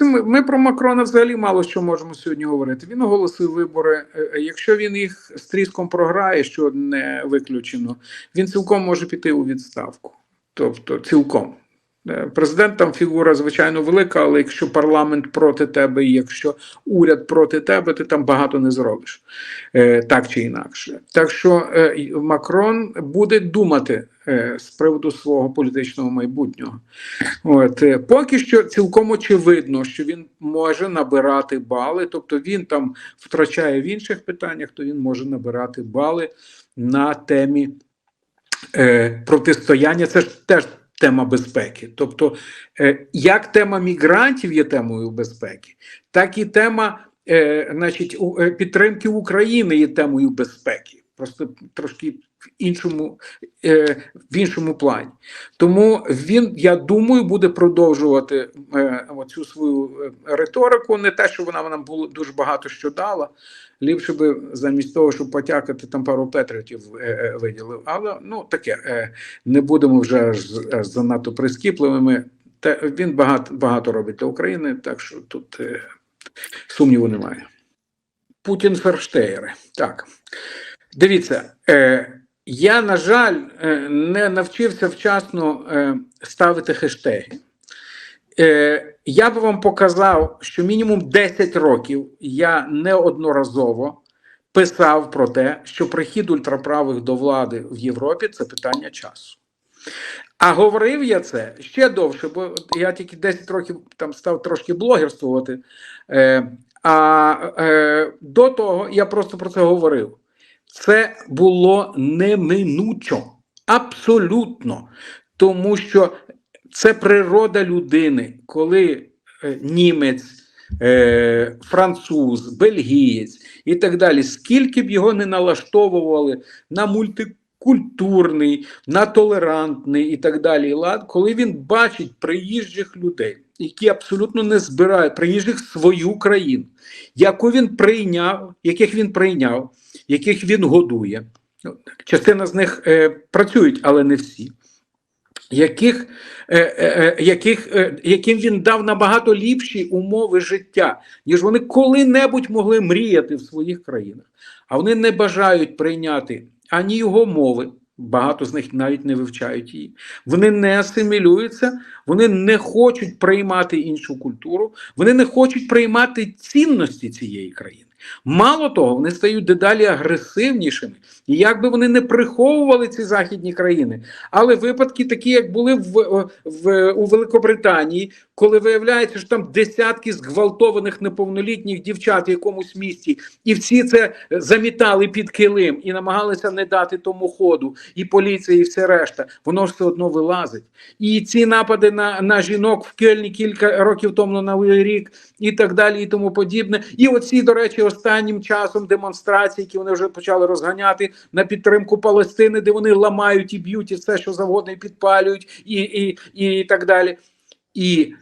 Ми, ми про Макрона взагалі мало що можемо сьогодні говорити. Він оголосив вибори. Е, е, Якщо він їх з тріском програє, що не виключено, він цілком може піти у відставку. Тобто, цілком. Е, Президент там фігура, звичайно, велика, але якщо парламент проти тебе, і якщо уряд проти тебе, ти там багато не зробиш е, так чи інакше. Так що е, Макрон буде думати з приводу свого політичного майбутнього. От поки що цілком очевидно, що він може набирати бали, тобто він там втрачає в інших питаннях, то він може набирати бали на темі протистояння. Це ж теж тема безпеки. Тобто, е, як тема мігрантів є темою безпеки, так і тема е, значить, е, підтримки України є темою безпеки. Просто трошки в іншому, е, в іншому плані. Тому він, я думаю, буде продовжувати е, оцю свою е, риторику. Не те, що вона нам було дуже багато що дала. Ліпше би замість того, щоб потякати там пару петритів е, е, виділив. Але ну таке е, не будемо вже занадто прискіпливими. Те, він багато, багато робить для України, так що тут е, сумніву немає. Путін Ферштеєри. Так. Дивіться, е, я, на жаль, е, не навчився вчасно е, ставити хештеги. Е, я би вам показав, що мінімум 10 років я неодноразово писав про те, що прихід ультраправих до влади в Європі це питання часу. А говорив я це ще довше, бо я тільки 10 років там став трошки блогерствувати. А до того я просто про це говорив. Це було неминучо, абсолютно. Тому що це природа людини, коли е, німець, е, француз, бельгієць і так далі, скільки б його не налаштовували на мультикультурний, на толерантний і так далі лад, коли він бачить приїжджих людей, які абсолютно не збирають приїжджих свою країну, яку він прийняв, яких він прийняв, яких він годує. Ну, Частина з них е, працюють, але не всі. Яких, е, е, е, яких, е, яким він дав набагато ліпші умови життя, ніж вони коли-небудь могли мріяти в своїх країнах. А вони не бажають прийняти ані його мови, багато з них навіть не вивчають її. Вони не асимілюються, вони не хочуть приймати іншу культуру, вони не хочуть приймати цінності цієї країни. Мало того, вони стають дедалі агресивнішими. І як би вони не приховували ці західні країни, але випадки такі, як були в, в, у Великобританії, коли виявляється, що там десятки зґвалтованих неповнолітніх дівчат в якомусь місті, і всі це замітали під килим і намагалися не дати тому ходу, і поліція, і все решта, воно ж все одно вилазить. І ці напади на, на жінок в Кельні кілька років тому на рік, і так далі, і тому подібне. І оці, до речі, останнім часом демонстрації, які вони вже почали розганяти на підтримку Палестини, де вони ламають і б'ють і все, що завгодно, і підпалюють, і, і, і так далі. І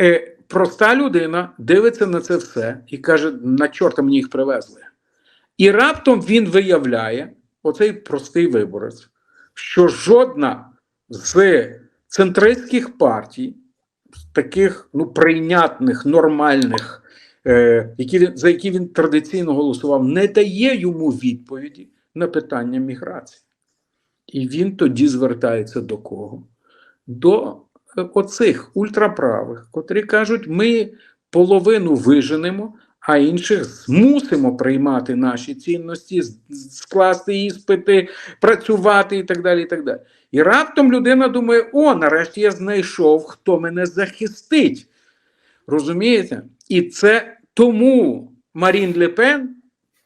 е, проста людина дивиться на це все і каже: на чорта мені їх привезли. І раптом він виявляє, оцей простий виборець, що жодна з центристських партій, таких ну, прийнятних, нормальних, е, які, за які він традиційно голосував, не дає йому відповіді на питання міграції. І він тоді звертається до кого? До оцих ультраправих, котрі кажуть, ми половину виженемо, а інших змусимо приймати наші цінності, скласти іспити, працювати і так далі. І так далі. І раптом людина думає: о, нарешті я знайшов, хто мене захистить. Розумієте? І це тому Марін Ле Пен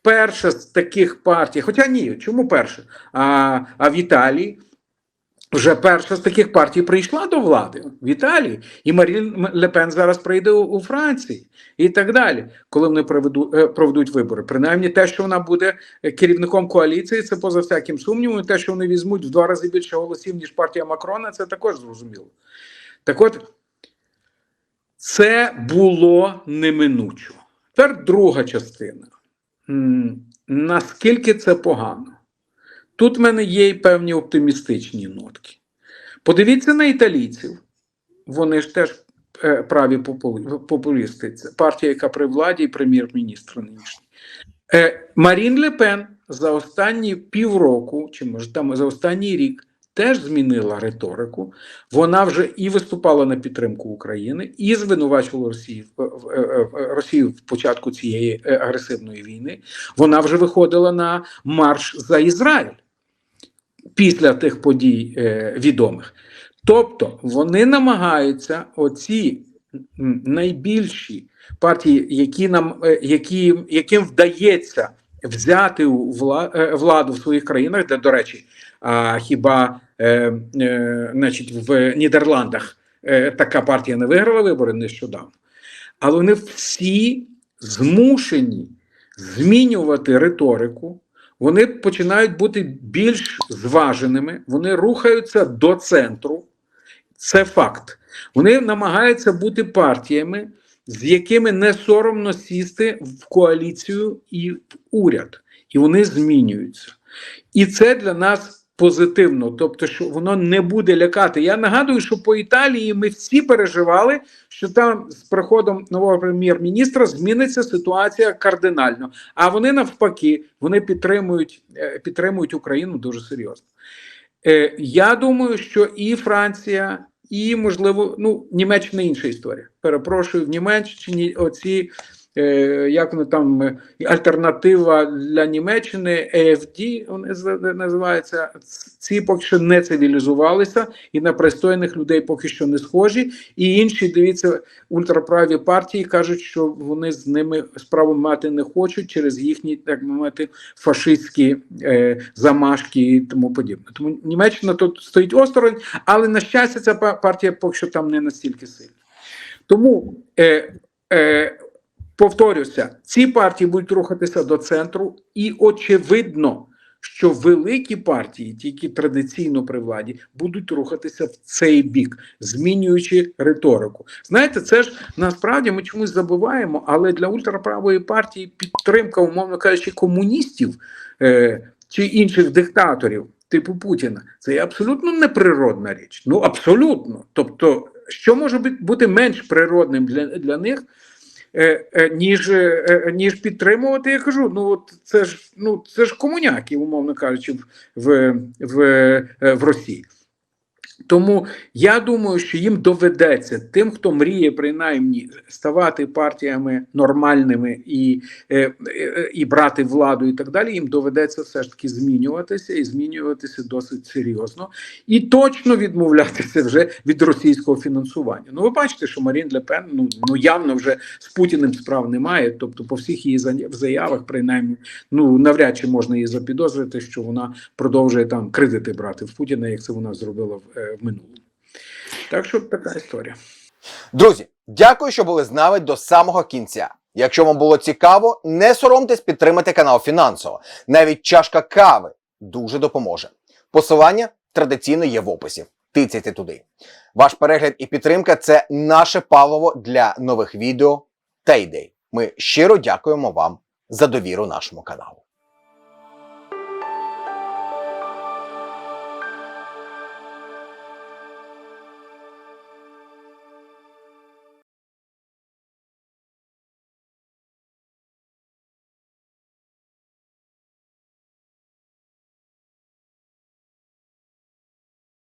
перша з таких партій, хоча ні, чому перша? А, а в Італії вже перша з таких партій прийшла до влади в Італії, і Марін Лепен зараз прийде у, Франції і так далі, коли вони проведу, е, проведуть вибори. Принаймні, те, що вона буде е, керівником коаліції, це поза всяким сумнівом. Те, що вони візьмуть в два рази більше голосів, ніж партія Макрона, це також зрозуміло. Так от, це було неминучо. Тепер друга частина. Наскільки це погано? Тут в мене є й певні оптимістичні нотки. Подивіться на італійців. Вони ж теж е, праві популісти. Це партія, яка при владі і прем'єр-міністр нинішній. Е, Марін Лепен за останні півроку, чи може там за останній рік, теж змінила риторику. Вона вже і виступала на підтримку України, і звинувачувала Росію Росію в початку цієї е, агресивної війни. Вона вже виходила на марш за Ізраїль після тих подій е, відомих. Тобто вони намагаються оці найбільші партії, які нам е, які, яким вдається взяти е, владу в своїх країнах, де, до речі, а хіба е, е, значить, в Нідерландах е, така партія не виграла вибори нещодавно. Але вони всі змушені змінювати риторику, вони починають бути більш зваженими, вони рухаються до центру. Це факт. Вони намагаються бути партіями, з якими не соромно сісти в коаліцію і в уряд. І вони змінюються. І це для нас позитивно, тобто, що воно не буде лякати. Я нагадую, що по Італії ми всі переживали, що там з приходом нового прем'єр-міністра зміниться ситуація кардинально. А вони навпаки, вони підтримують, е, підтримують Україну дуже серйозно. Е, Я думаю, що і Франція, і можливо, ну Німеччина інша історія. Перепрошую, в Німеччині оці. Е, Як вони там е, альтернатива для Німеччини з- називаються. Ці поки що не цивілізувалися і на пристойних людей поки що не схожі. І інші, дивіться, ультраправі партії кажуть, що вони з ними справу мати не хочуть через їхні, так мовити, фашистські е, замашки і тому подібне. Тому Німеччина тут стоїть осторонь, але на щастя, ця партія поки що там не настільки сильна. Тому е, е, повторюся, ці партії будуть рухатися до центру, і очевидно, що великі партії, ті, які традиційно при владі, будуть рухатися в цей бік, змінюючи риторику. Знаєте, це ж насправді ми чомусь забуваємо, але для ультраправої партії підтримка, умовно кажучи, комуністів е, чи інших диктаторів. Типу Путіна, це є абсолютно неприродна річ. Ну абсолютно. Тобто, що може бути- менш природним для, для них, ніж, е, е, ніж підтримувати. Я кажу, ну от це ж ну це ж комуняки, умовно кажучи, в, в, е, в Росії. Тому я думаю, що їм доведеться тим, хто мріє принаймні ставати партіями нормальними і, е, е, і брати владу, і так далі. Їм доведеться все ж таки змінюватися і змінюватися досить серйозно, і точно відмовлятися вже від російського фінансування. Ну, ви бачите, що Марін Ле Пен ну, ну явно вже з Путіним справ немає. Тобто, по всіх її зая- заявах, принаймні, ну навряд чи можна її запідозрити, що вона продовжує там кредити брати в Путіна, як це вона зробила в, е, в минулому. Так що така історія. Друзі, дякую, що були з нами до самого кінця. Якщо вам було цікаво, не соромтесь підтримати канал фінансово. Навіть чашка кави дуже допоможе. Посилання традиційно є в описі. Тицяйте туди. Ваш перегляд і підтримка це наше паливо для нових відео та ідей. Ми щиро дякуємо вам за довіру нашому каналу.